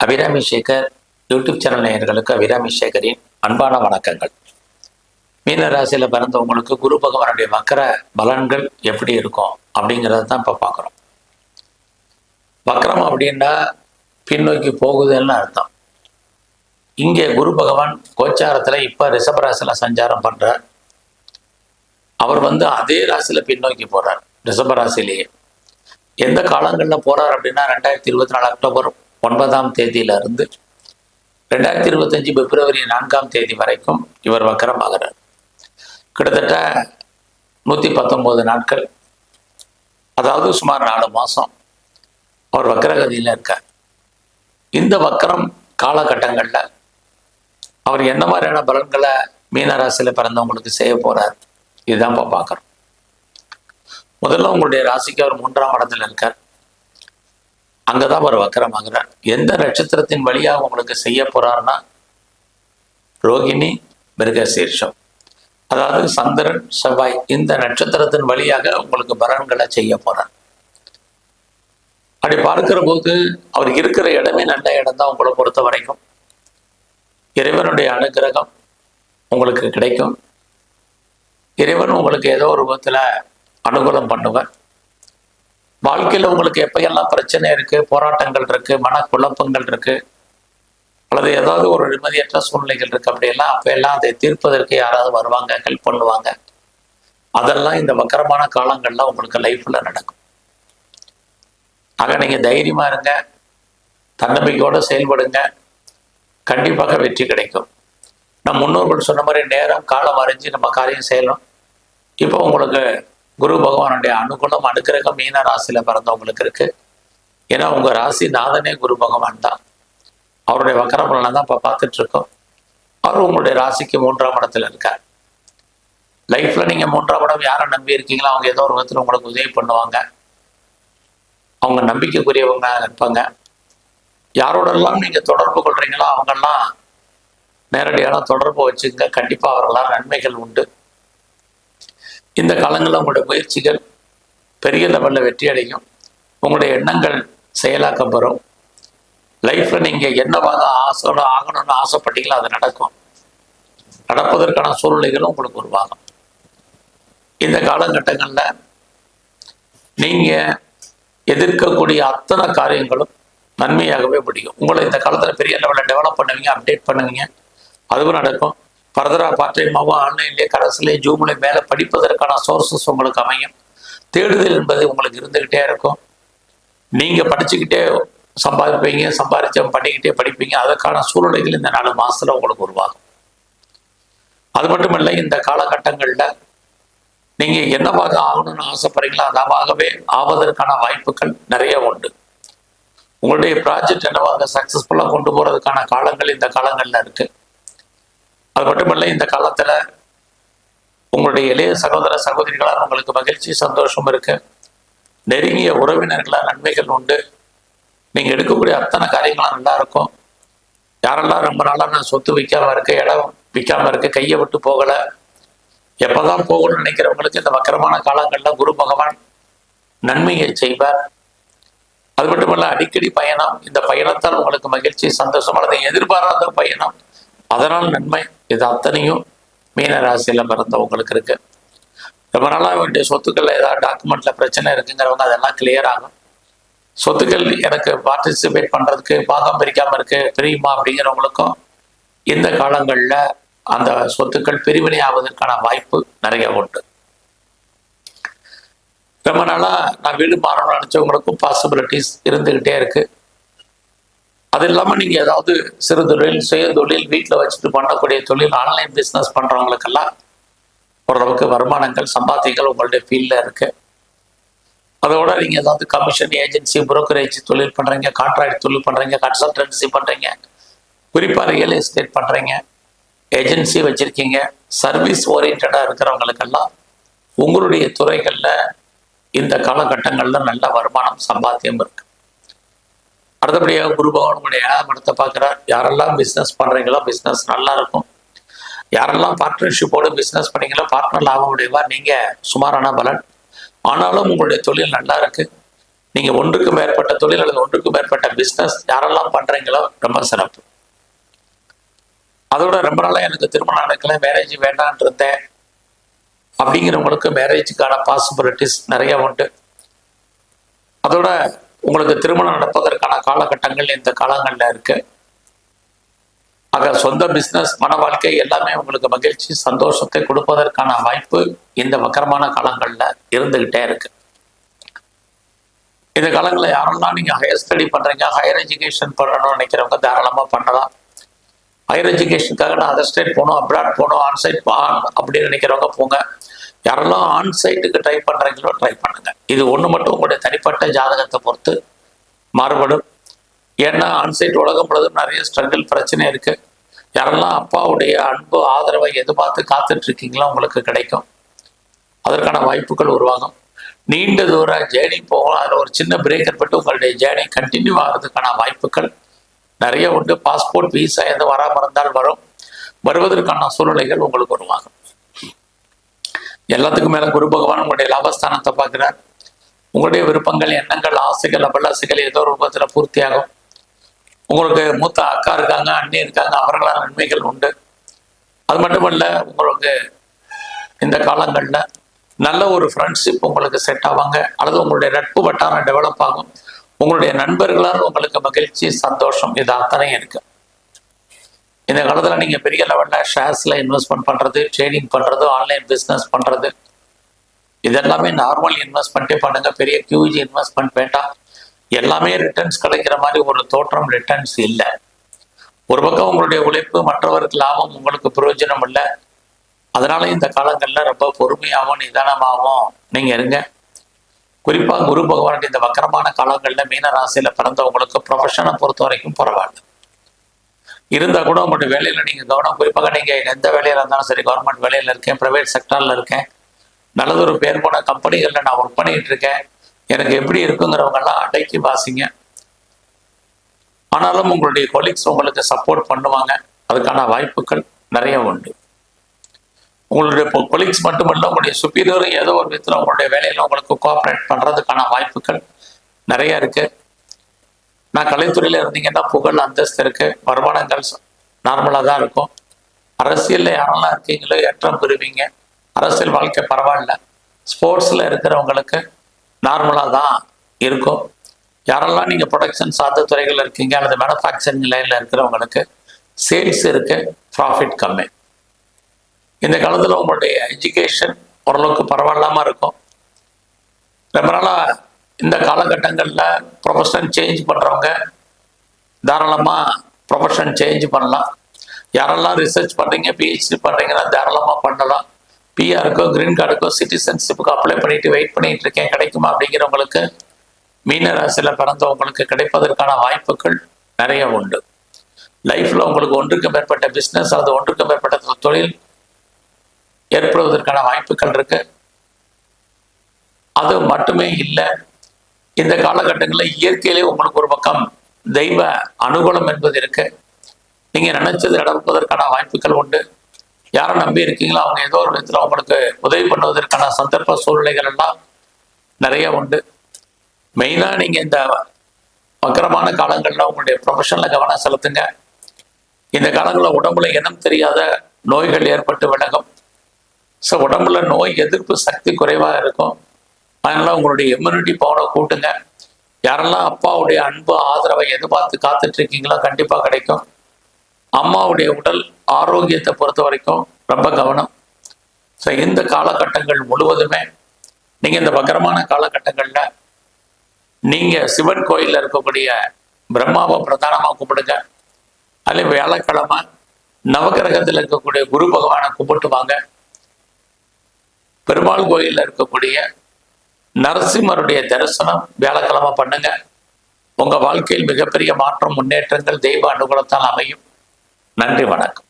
Abirami Sekar YouTube channel நேயர்களுக்கு அபிராமி சேகரின் அன்பான வணக்கங்கள். மீன ராசியில் பிறந்தவங்களுக்கு குரு பகவானுடைய வக்கர பலன்கள் எப்படி இருக்கும் அப்படிங்கிறத தான் இப்போ பார்க்குறோம். வக்கரம் அப்படின்னா பின்னோக்கி போகுதுன்னு அர்த்தம். இங்கே குரு பகவான் கோச்சாரத்தில் இப்போ ரிஷபராசியில் சஞ்சாரம் பண்ணுறார் அவர் வந்து அதே ராசியில் பின்னோக்கி போகிறார் ரிஷபராசிலேயே எந்த காலங்களில் போகிறார் அப்படின்னா ரெண்டாயிரத்தி இருபத்தி நாலு அக்டோபர் ஒன்பதாம் தேதியிலிருந்து ரெண்டாயிரத்தி இருபத்தஞ்சு பிப்ரவரி நான்காம் தேதி வரைக்கும் இவர் வக்கரமாகிறார். கிட்டத்தட்ட நூற்றி பத்தொம்போது நாட்கள் அதாவது சுமார் நாலு மாதம் அவர் வக்கரகதியில் இருக்கார். இந்த வக்கரம் காலகட்டங்களில் அவர் என்ன மாதிரியான பலன்களை மீனராசியில் பிறந்தவங்களுக்கு செய்ய போகிறார் இதுதான் இப்போ பார்க்குறோம். முதல்ல உங்களுடைய ராசிக்கு அவர் மூன்றாம் இடத்துல இருக்கார். அங்கதான் அவர் வக்கரமாகிறார் எந்த நட்சத்திரத்தின் வழியாக உங்களுக்கு செய்ய போறாருன்னா ரோகிணி மிருகசீர்ஷம். அதாவது சந்திரன் செவ்வாய் இந்த நட்சத்திரத்தின் வழியாக உங்களுக்கு பலன்களை செய்ய போறார். அப்படி பார்க்கிற போது அவர் இருக்கிற இடமே நல்ல இடம் தான் உங்களை பொறுத்த வரைக்கும். இறைவனுடைய அனுகிரகம் உங்களுக்கு கிடைக்கும். இறைவன் உங்களுக்கு ஏதோ ஒரு விதத்தில் அனுகூலம் பண்ணுவார். வாழ்க்கையில் உங்களுக்கு எப்பயெல்லாம் பிரச்சனை இருக்கு போராட்டங்கள் இருக்கு மனக்குழப்பங்கள் இருக்கு அல்லது ஏதாவது ஒரு நிம்மதியற்ற சூழ்நிலைகள் இருக்கு அப்படியெல்லாம் அப்பெல்லாம் அதை தீர்ப்பதற்கு யாராவது வருவாங்க ஹெல்ப் பண்ணுவாங்க. அதெல்லாம் இந்த வக்கரமான காலங்கள்ல உங்களுக்கு லைஃப்ல நடக்கும். ஆக நீங்க தைரியமா இருங்க தன்னம்பிக்கையோட செயல்படுங்க கண்டிப்பாக வெற்றி கிடைக்கும். நம் முன்னோர்கள் சொன்ன மாதிரி நேரம் காலம் அறிஞ்சு நம்ம காரியம் செய்யணும் இப்போ உங்களுக்கு குரு பகவானுடைய அனுகூலம் அனுக்கிரகம் மீன ராசியில பிறந்தவங்களுக்கு இருக்கு. ஏன்னா உங்க ராசி நாதனே குரு பகவான் தான். அவருடைய வக்கர பலனை தான் இப்போ பார்த்துட்டு இருக்கோம் அவர் உங்களுடைய ராசிக்கு மூன்றாம் இடத்துல இருக்கார். லைஃப்ல நீங்க மூன்றாம் இடம் யாரை நம்பி இருக்கீங்களோ அவங்க ஏதோ ஒரு விதத்தில் உங்களுக்கு உதவி பண்ணுவாங்க. அவங்க நம்பிக்கைக்குரியவங்க இருப்பாங்க. யாரோடெல்லாம் நீங்க தொடர்பு கொள்றீங்களோ அவங்கெல்லாம் நேரடியான தொடர்பு வச்சுங்க. கண்டிப்பா அவர்களால் நன்மைகள் உண்டு. இந்த காலங்களில் உங்களுடைய முயற்சிகள் பெரிய லெவலில் வெற்றி அடையும். உங்களுடைய எண்ணங்கள் செயலாக்கப்பெறும். லைஃப்பில் நீங்கள் என்னவாக ஆசோட ஆகணும்னு ஆசைப்பட்டீங்களோ அது நடக்கும். நடப்பதற்கான சூழ்நிலைகளும் உங்களுக்கு உருவாகும். இந்த காலகட்டங்களில் நீங்கள் எதிர்க்கக்கூடிய அத்தனை காரியங்களும் நன்மையாகவே முடியும். உங்களை இந்த காலத்தில் பெரிய லெவலில் டெவலப் பண்ணுவீங்க அப்டேட் பண்ணுவீங்க. அதுவும் நடக்கும். ஃபர்தராக பார்ட் டைமாகவும் ஆன்லைன்லேயே கரஸ்லேயே ஜூமில் மேலே படிப்பதற்கான சோர்சஸ் உங்களுக்கு அமையும். தேடுதல் என்பது உங்களுக்கு இருந்துக்கிட்டே இருக்கும். நீங்கள் படிச்சுக்கிட்டே சம்பாதிப்பீங்க சம்பாதிச்ச பண்ணிக்கிட்டே படிப்பீங்க. அதற்கான சூழ்நிலைகள் இந்த நாலு மாதத்தில் உங்களுக்கு உருவாகும். அது மட்டும் இல்லை இந்த காலகட்டங்களில் நீங்கள் என்னவாக ஆகணும்னு ஆசைப்படுறீங்களோ அதாகவே ஆவதற்கான வாய்ப்புகள் நிறைய உண்டு. உங்களுடைய ப்ராஜெக்ட் என்னவாக சக்ஸஸ்ஃபுல்லாக கொண்டு போகிறதுக்கான காலங்கள் இந்த காலங்களில் இருக்குது அது மட்டுமல்ல இந்த காலத்தில் உங்களுடைய இளைய சகோதர சகோதரிகளால் உங்களுக்கு மகிழ்ச்சி சந்தோஷம் இருக்கு. நெருங்கிய உறவினர்களால் நன்மைகள் உண்டு. நீங்கள் எடுக்கக்கூடிய அத்தனை காரியங்களும் நல்லா இருக்கும். யாரெல்லாம் ரொம்ப நாளாக நான் சொத்து விற்காம இருக்க இடம் விற்காம இருக்க கையை விட்டு போகலை எப்போதான் போகணும்னு நினைக்கிறவங்களுக்கு இந்த வக்கரமான காலங்களில் குரு பகவான் நன்மையை செய்வார். அது மட்டுமல்ல அடிக்கடி பயணம் இந்த பயணத்தால் உங்களுக்கு மகிழ்ச்சி சந்தோஷம் அல்லது எதிர்பாராத பயணம் அதனால் நன்மை. இது அத்தனையும் மீன ராசியில் பிறந்தவங்களுக்கு இருக்கு. ரொம்ப நாளாக வேண்டிய சொத்துக்கள் ஏதாவது டாக்குமெண்ட்ல பிரச்சனை இருக்குங்கிறவங்க அதெல்லாம் கிளியர் ஆகும். சொத்துக்கள் எனக்கு பார்ட்டிசிபேட் பண்றதுக்கு பாகம் பிரிக்காம இருக்கு பிரியுமா அப்படிங்கிறவங்களுக்கும் இந்த காலங்களில் அந்த சொத்துக்கள் பிரிவினை ஆவதற்கான வாய்ப்பு நிறைய உண்டு. ரொம்ப நாளாக நான் வீடு மாறணும்னு நினச்சவங்களுக்கும் பாசிபிலிட்டிஸ் இருந்துகிட்டே இருக்குது அது இல்லாமல் நீங்கள் ஏதாவது சிறு தொழில் சுய தொழில் வீட்டில் வச்சுட்டு பண்ணக்கூடிய தொழில் ஆன்லைன் பிஸ்னஸ் பண்ணுறவங்களுக்கெல்லாம் ஓரளவுக்கு வருமானங்கள் சம்பாத்தியங்கள் உங்களுடைய ஃபீல்டில் இருக்கு. அதோட நீங்கள் ஏதாவது கமிஷன் ஏஜென்சி புரோக்கரேஜ் தொழில் பண்ணுறீங்க கான்ட்ராக்ட் தொழில் பண்ணுறீங்க கன்சல்டன்சி பண்ணுறீங்க குறிப்பாக ரியல் எஸ்டேட் பண்ணுறீங்க ஏஜென்சி வச்சுருக்கீங்க சர்வீஸ் ஓரியன்டாக இருக்கிறவங்களுக்கெல்லாம் உங்களுடைய துறைகளில் இந்த காலகட்டங்களில் நல்ல வருமானம் சம்பாத்தியம் இருக்குது அடுத்தபடியாக குரு பகவானுடைய உங்களுடைய பார்க்குறார். யாரெல்லாம் பிஸ்னஸ் பண்ணுறீங்களோ பிஸ்னஸ் நல்லா இருக்கும் யாரெல்லாம் பார்ட்னர்ஷிப்போடு பிஸ்னஸ் பண்ணீங்களோ பார்ட்னர் லாபம் உடையவா நீங்கள் சுமாரான பலன். ஆனாலும் உங்களுடைய தொழில் நல்லா இருக்கு நீங்கள் ஒன்றுக்கு மேற்பட்ட தொழில் அல்லது ஒன்றுக்கு மேற்பட்ட பிஸ்னஸ் யாரெல்லாம் பண்ணுறீங்களோ ரொம்ப சிறப்பு. அதோட ரொம்ப நாளாக எனக்கு திருமணம் நடக்கல மேரேஜ் வேண்டான் இருந்தேன். அப்படிங்கிறவங்களுக்கு மேரேஜுக்கான பாசிபிலிட்டிஸ் நிறைய உண்டு. அதோட உங்களுக்கு திருமணம் நடப்பதற்கான காலகட்டங்கள் இந்த காலங்களில் இருக்கு. ஆக சொந்த பிஸ்னஸ் மன வாழ்க்கை எல்லாமே உங்களுக்கு மகிழ்ச்சி சந்தோஷத்தை கொடுப்பதற்கான வாய்ப்பு இந்த வக்கரமான காலங்களில் இருந்துகிட்டே இருக்கு. இந்த காலங்களில் யாரெல்லாம் நீங்க ஹையர் ஸ்டடி பண்றீங்க ஹையர் எஜுகேஷன் பண்ணணும்னு நினைக்கிறவங்க தாராளமா பண்ணலாம். ஹையர் எஜுகேஷனுக்காக நான் அதர் ஸ்டேட் போகணும் அப்ராட் போகணும் ஆன்சைட் அப்படின்னு நினைக்கிறவங்க போங்க. யாரெல்லாம் ஆன்சைட்டுக்கு ட்ரை பண்றீங்களோ ட்ரை பண்ணுங்க. இது ஒன்று மட்டும் உங்களுடைய தனிப்பட்ட ஜாதகத்தை பொறுத்து மாறுபடும். ஏன்னா அன்சைட் உலகம் முழுவதும் நிறைய ஸ்ட்ரகிள் பிரச்சனை இருக்கு. யாரெல்லாம் அப்பாவுடைய அன்பு ஆதரவை எதிர்பார்த்து காத்துட்டு இருக்கீங்களோ உங்களுக்கு கிடைக்கும். அதற்கான வாய்ப்புகள் உருவாகும். நீண்ட தூர ஜேர்னி போகலாம். அதில் ஒரு சின்ன பிரேக்கர் பட்டு உங்களுடைய ஜேர்னி கண்டினியூ ஆகிறதுக்கான வாய்ப்புகள் நிறைய உண்டு. பாஸ்போர்ட் விசா எந்த வராமல் இருந்தால் வரும். வருவதற்கான சூழ்நிலைகள் உங்களுக்கு உருவாகும். எல்லாத்துக்கும் மேல குரு பகவான் உங்களுடைய லாபஸ்தானத்தை பார்க்கிறார். உங்களுடைய விருப்பங்கள் எண்ணங்கள் ஆசைகள் அபலாசைகள் ஏதோ ஒரு ரூபத்துல பூர்த்தியாகும். உங்களுக்கு மூத்த அக்கா இருக்காங்க அண்ணி இருக்காங்க அவர்களால் நன்மைகள் உண்டு. அது மட்டுமல்ல உங்களுக்கு இந்த காலங்களில் நல்ல ஒரு ஃப்ரெண்ட்ஷிப் உங்களுக்கு செட் ஆவாங்க அல்லது உங்களுடைய நட்பு வட்டாரம் டெவலப் ஆகும். உங்களுடைய நண்பர்களால் உங்களுக்கு மகிழ்ச்சி சந்தோஷம் இது அத்தனை இருக்கு. இந்த காலத்தில் நீங்கள் பெரிய லெவலில் ஷேர்ஸில் இன்வெஸ்ட்மெண்ட் பண்ணுறது ட்ரேடிங் பண்ணுறது ஆன்லைன் பிஸ்னஸ் பண்ணுறது இதெல்லாமே நார்மல் இன்வெஸ்ட்மெண்ட்டே பண்ணுங்க. பெரிய கியூஜி இன்வெஸ்ட்மெண்ட் வேண்டாம். எல்லாமே ரிட்டர்ன்ஸ் கிடைக்கிற மாதிரி ஒரு தோற்றம் ரிட்டர்ன்ஸ் இல்லை. ஒரு பக்கம் உங்களுடைய உழைப்பு மற்றவருக்கு லாபம் உங்களுக்கு பிரயோஜனம் இல்லை. அதனால இந்த காலங்களில் ரொம்ப பொறுமையாகவும் நிதானமாகவும் நீங்கள் இருங்க. குறிப்பாக குரு பகவான் இந்த வக்கரமான காலங்களில் மீன ராசியில் பிறந்தவங்களுக்கு ப்ரொஃபஷனை பொறுத்த வரைக்கும் பரவாயில்ல. இருந்தால் கூட உங்களுடைய வேலையில் நீங்கள் கவனம். குறிப்பாக நீங்கள் எந்த வேலையில் இருந்தாலும் சரி கவர்மெண்ட் வேலையில் இருக்கேன் ப்ரைவேட் செக்டரில் இருக்கேன். நல்லதொரு பேர் போன கம்பெனிகளில் நான் ஒர்க் பண்ணிட்டு இருக்கேன் எனக்கு எப்படி இருக்குங்கிறவங்கெல்லாம் அடக்கி வாசிங்க. ஆனாலும் உங்களுடைய கொலீக்ஸ் உங்களுக்கு சப்போர்ட் பண்ணுவாங்க. அதுக்கான வாய்ப்புகள் நிறைய உண்டு. உங்களுடைய கொலீக்ஸ் மட்டுமல்ல உங்களுடைய சுப்பீரியர் ஏதோ ஒரு விதத்தில் உங்களுடைய வேலையில் உங்களுக்கு கோஆப்ரேட் பண்ணுறதுக்கான வாய்ப்புகள் நிறைய இருக்கு. நான் கலைத்துறையில் இருந்தீங்கன்னா புகழ் அந்தஸ்து இருக்கு. வருமானங்கள் நார்மலாக தான் இருக்கும். அரசியலில் யாரெல்லாம் இருக்கீங்களோ ஏற்றம் பெறுவீங்க. அரசியல் வாழ்க்கை பரவாயில்ல. ஸ்போர்ட்ஸில் இருக்கிறவங்களுக்கு நார்மலாக தான் இருக்கும். யாரெல்லாம் நீங்கள் ப்ரொடக்ஷன் சார்ந்த துறைகள் இருக்கீங்க அல்லது மேனுஃபேக்சரிங் லைனில் இருக்கிறவங்களுக்கு சேல்ஸ் இருக்கு ப்ராஃபிட் கம்மி. இந்த காலத்தில் உங்களுடைய எஜுகேஷன் ஓரளவுக்கு பரவாயில்லாமல் இருக்கும். ரொம்ப நாளாக இந்த காலகட்டங்களில் ப்ரொஃபஷன் சேஞ்ச் பண்ணுறவங்க தாராளமாக ப்ரொஃபஷன் சேஞ்ச் பண்ணலாம். யாரெல்லாம் ரிசர்ச் பண்ணுறீங்க பிஹெச்டி பண்ணுறீங்கன்னா தாராளமாக பண்ணலாம். பிஆருக்கோ கிரீன் கார்டுக்கோ சிட்டிசன்ஷிப்புக்கு அப்ளை பண்ணிட்டு வெயிட் பண்ணிட்டு இருக்கேன். கிடைக்குமா அப்படிங்கிறவங்களுக்கு மீன ராசியில் பிறந்தவங்களுக்கு கிடைப்பதற்கான வாய்ப்புகள் நிறைய உண்டு. லைஃப்பில் உங்களுக்கு ஒன்றுக்கு மேற்பட்ட பிஸ்னஸ் அல்லது ஒன்றுக்கு மேற்பட்ட தொழில் ஏற்படுவதற்கான வாய்ப்புகள் இருக்கு. அது மட்டுமே இல்லை இந்த காலகட்டங்களில் இயற்கையிலே உங்களுக்கு ஒரு பக்கம் தெய்வ அனுகூலம் என்பது இருக்கு. நீங்கள் நினைச்சது நடப்பதற்கான வாய்ப்புகள் உண்டு. யாரை நம்பி இருக்கீங்களோ அவங்க ஏதோ ஒரு விதத்தில் அவங்களுக்கு உதவி பண்ணுவதற்கான சந்தர்ப்ப சூழ்நிலைகள் எல்லாம் நிறைய உண்டு. மெயினாக நீங்கள் இந்த வக்கரமான காலங்களில் உங்களுடைய ப்ரொஃபஷனில் கவனம் செலுத்துங்க. இந்த காலங்களில் உடம்புல இனம் தெரியாத நோய்கள் ஏற்பட்டு விலகும். ஸோ உடம்புல நோய் எதிர்ப்பு சக்தி குறைவாக இருக்கும். அதனால் உங்களுடைய இம்யூனிட்டி பவரை கூட்டுங்க. யாரெல்லாம் அப்பாவுடைய அன்பு ஆதரவை எதிர்பார்த்து காத்துட்ருக்கீங்களோ கண்டிப்பாக கிடைக்கும். அம்மாவுடைய உடல் ஆரோக்கியத்தை பொறுத்த வரைக்கும் ரொம்ப கவனம். ஸோ இந்த காலகட்டங்கள் முழுவதுமே நீங்கள் இந்த பக்கரமான காலகட்டங்களில் நீங்கள் சிவன் கோயிலில் இருக்கக்கூடிய பிரம்மாவை பிரதானமாக கும்பிடுங்க. அல்ல வியாழக்கிழமை நவகிரகத்தில் இருக்கக்கூடிய குரு பகவானை கும்பிட்டு வாங்க. பெருமாள் கோயிலில் இருக்கக்கூடிய நரசிம்மருடைய தரிசனம் வியாழக்கிழமை பண்ணுங்க. உங்க வாழ்க்கையில் மிகப்பெரிய மாற்றம் முன்னேற்றங்கள் தெய்வ அனுகூலத்தால் அமையும். நன்றி வணக்கம்